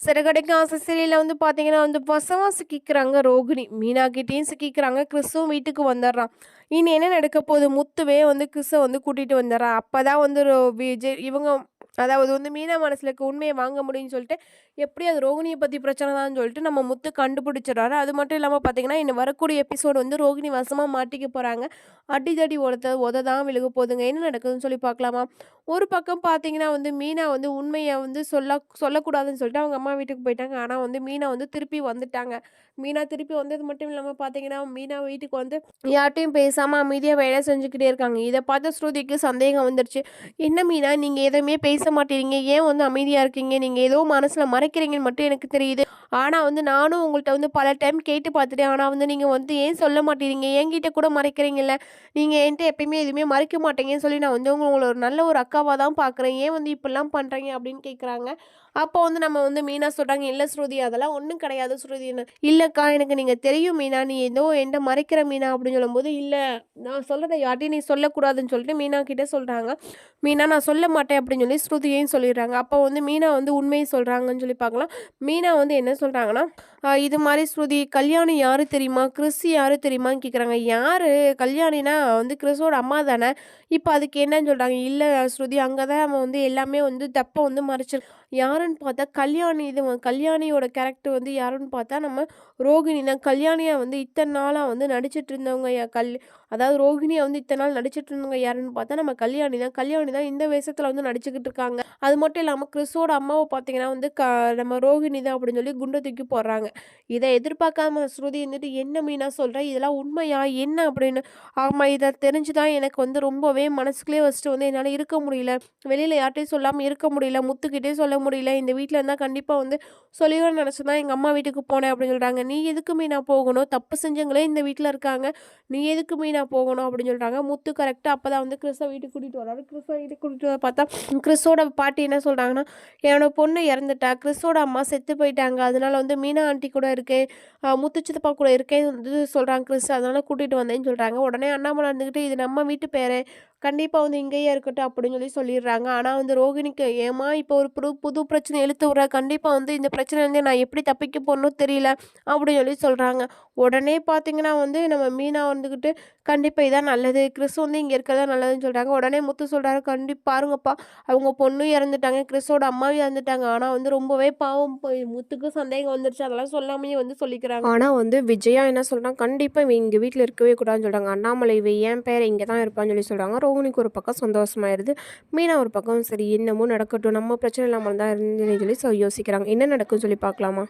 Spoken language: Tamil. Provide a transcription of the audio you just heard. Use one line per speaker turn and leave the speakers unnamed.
சிறகடிக்க ஆசை சீரியலில் வந்து பார்த்தீங்கன்னா வந்து வசமாக சிக்கிக்கிறாங்க ரோகிணி. மீனா கிட்டேயும் சிக்கிக்கிறாங்க கிறிஸ்துவும் வீட்டுக்கு வந்துடுறான் இனி என்ன நடக்க போகுது? முத்துவே வந்து கிறிஸை வந்து கூட்டிகிட்டு வந்துடுறான் அப்போ தான் வந்து ரோ- விஜய் இவங்க அதாவது வந்து மீனா மனசில் இருக்க உண்மையை வாங்க முடியும்னு சொல்லிட்டு எப்படி அது ரோகிணியை பற்றி பிரச்சனை தான் சொல்லிட்டு நம்ம முத்து கண்டுபிடிச்சிடறாரு. அது மட்டும் இல்லாமல் பார்த்தீங்கன்னா இன்னும் வரக்கூடிய எபிசோடு வந்து ரோகிணி வசமாக மாட்டிக்க போகிறாங்க அடிதடி உதத்த உத தான் விழுக போதுங்க என்ன நடக்குதுன்னு சொல்லி பார்க்கலாமா ஒரு பக்கம் பார்த்தீங்கன்னா வந்து மீனா வந்து உண்மையை வந்து சொல்ல சொல்லக்கூடாதுன்னு சொல்லிட்டு அவங்க அம்மா வீட்டுக்கு போயிட்டாங்க. ஆனால் வந்து மீனா வந்து திருப்பி வந்துட்டாங்க. மீனா திருப்பி வந்தது மட்டும் இல்லாமல் பார்த்தீங்கன்னா மீனா வீட்டுக்கு வந்து யார்ட்டையும் பேசாமல் அமைதியாக வேலை செஞ்சுக்கிட்டே இருக்காங்க. இதை பார்த்து ஸ்ருதிக்கு சந்தேகம் வந்துருச்சு. என்ன மீனா நீங்கள் எதுவுமே பேச மாட்டேறீங்க. ஏன் வந்து அமைதியாக இருக்கீங்க? நீங்கள் ஏதோ மனசில் மறைக்கிறீங்கன்னு மட்டும் எனக்கு தெரியுது. ஆனால் வந்து நானும் உங்கள்கிட்ட வந்து பல டைம் கேட்டு பார்த்துட்டேன். ஆனால் வந்து நீங்கள் வந்து ஏன் சொல்ல மாட்டேறீங்க? என்கிட்ட கூட மறைக்கிறீங்கல்ல. நீங்கள் என்கிட்ட எப்பயுமே எதுவுமே மறைக்க மாட்டீங்கன்னு சொல்லி நான் வந்து உங்களை ஒரு நல்ல ஒரு அக்கா அக்காவாக தான் பார்க்குறேன் ஏன் வந்து இப்படிலாம் பண்ணுறீங்க அப்படின்னு கேட்குறாங்க அப்போ வந்து நம்ம வந்து மீனா சொல்கிறாங்க இல்லை ஸ்ருதி அதெல்லாம் ஒன்றும் கிடையாது ஸ்ருதின்னு இல்லைக்கா எனக்கு நீங்கள் தெரியும் மீனா. நீ ஏதோ என்கிட்ட மறைக்கிற மீனா. அப்படின்னு சொல்லும்போது இல்லை நான் சொல்கிறத யார்ட்டையும் நீ சொல்லக்கூடாதுன்னு சொல்லிட்டு மீனா கிட்டே சொல்கிறாங்க மீனா நான் சொல்ல மாட்டேன் அப்படின்னு சொல்லி ஸ்ருதியையும் சொல்லிடுறாங்க. அப்போ வந்து மீனா வந்து உண்மையை சொல்கிறாங்கன்னு சொல்லி பார்க்கலாம். மீனா வந்து என்ன சொல்கிறாங்கன்னா இது மாதிரி ஸ்ருதி கல்யாணம் யாரு தெரியுமா? கிறிஸ் யார் தெரியுமான்னு கேட்குறாங்க யார்? கல்யாணினா வந்து கிறிஸோட அம்மா தானே. இப்போ அதுக்கு என்னன்னு சொல்கிறாங்க இல்லை ஸ்ருதி அங்கே தான் அவன் வந்து எல்லாமே வந்து தப்பை வந்து மறைச்சிரு யாருன்னு பார்த்தா கல்யாணி இது கல்யாணியோட கேரக்டர் வந்து யாருன்னு பார்த்தா நம்ம ரோகிணி தான். கல்யாணியாக வந்து இத்தனை நாளாக வந்து நடிச்சிட்டு இருந்தவங்க கல் அதாவது ரோகிணியை வந்து இத்தனை நாள் நடிச்சிட்டு இருந்தவங்க யாருன்னு பார்த்தா நம்ம கல்யாணி தான். கல்யாணி தான் இந்த வேஷத்தில் வந்து நடிச்சுக்கிட்டு இருக்காங்க. அது மட்டும் இல்லாமல் கிறிஸோட அம்மாவை பார்த்தீங்கன்னா வந்து க நம்ம ரோகிணி தான் அப்படின்னு சொல்லி குண்டை தூக்கி போடுறாங்க. இதை எதிர்பார்க்காம ஸ்ருதி வந்துட்டு என்ன மீனா சொல்கிறேன் இதெல்லாம் உண்மையா? என்ன? அப்படின்னு. ஆமாம் இதை தெரிஞ்சு தான் எனக்கு வந்து ரொம்பவே மனசுக்குள்ளே வச்சுட்டு வந்து என்னால் இருக்க முடியல. வெளியில் யார்கிட்டையும் சொல்லாமல் இருக்க முடியல. முத்துக்கிட்டே சொல்ல முடியல. இந்த வீட்டில் இருந்தால் கண்டிப்பாக வந்து சொல்லிடுவேன்னு நினச்சி தான் எங்கள் அம்மா வீட்டுக்கு போனேன் அப்படின்னு சொல்கிறாங்க நீ எதுக்கு மீனா போகணும்? தப்பு செஞ்சவங்களே இந்த வீட்டில் இருக்காங்க. நீ எதுக்கு மீனா போகணும் அப்படின்னு சொல்கிறாங்க முத்து கரெக்டாக அப்போ தான் வந்து கிறிஸ்தவ வீட்டுக்கு கூட்டிகிட்டு வராரு கிறிஸ்தவ வீட்டுக்கு கூட்டிகிட்டு வர பார்த்தா கிறிஸோட பாட்டி என்ன சொல்கிறாங்கன்னா என்னோட பொண்ணு இறந்துட்டா கிறிஸோட அம்மா செத்து போயிட்டாங்க. அதனால வந்து மீனா ஆண்டி கூட இருக்கேன் முத்து சித்தப்பா கூட இருக்கேன் வந்து சொல்கிறாங்க கிறிஸ் அதனால் கூட்டிகிட்டு வந்தேன்னு சொல்கிறாங்க உடனே அண்ணாமலை இருந்துக்கிட்டு இது நம்ம வீட்டு பேரே கண்டிப்பாக வந்து இங்கேயே இருக்கட்டும் அப்படின்னு சொல்லி சொல்லிடுறாங்க. ஆனால் வந்து ரோகிணிக்கு ஏமா இப்போ ஒரு புது புது பிரச்சனை இழுத்து விட்ற கண்டிப்பாக வந்து இந்த பிரச்சனைலேருந்து நான் எப்படி தப்பிக்க போகணும் தெரியல அப்படின்னு சொல்லி சொல்கிறாங்க உடனே பார்த்தீங்கன்னா வந்து நம்ம மீனா வந்துக்கிட்டு கண்டிப்பாக இதான் நல்லது. கிறிஸ் வந்து இங்கே இருக்கிறதா நல்லதுன்னு சொல்கிறாங்க உடனே முத்து சொல்கிறாரு கண்டிப்பாக பாருங்கப்பா அவங்க பொண்ணும் இறந்துட்டாங்க. கிறிஸோட அம்மாவும் இறந்துட்டாங்க. ஆனால் வந்து ரொம்பவே பாவம். போய் முத்துக்கு சந்தேகம் வந்துருச்சு. அதெல்லாம் சொல்லாமையே வந்து சொல்லிக்கிறாங்க. ஆனால் வந்து விஜயா என்ன சொல்கிறாங்க கண்டிப்பாக இவன் எங்கள் வீட்டில் இருக்கவே கூடாதுன்னு சொல்கிறாங்க அண்ணாமலை இவ பேர் இங்கே தான் இருப்பான்னு சொல்லி சொல்கிறாங்க ரோகிணிக்கு ஒரு பக்கம் சந்தோஷமாயிருது. மீனா ஒரு பக்கம் சரி என்னமோ நடக்கட்டும் நம்ம பிரச்சனை இல்லாமல் தான் இருந்துன்னு சொல்லி யோசிக்கிறாங்க. என்ன நடக்கும்னு சொல்லி பார்க்கலாமா?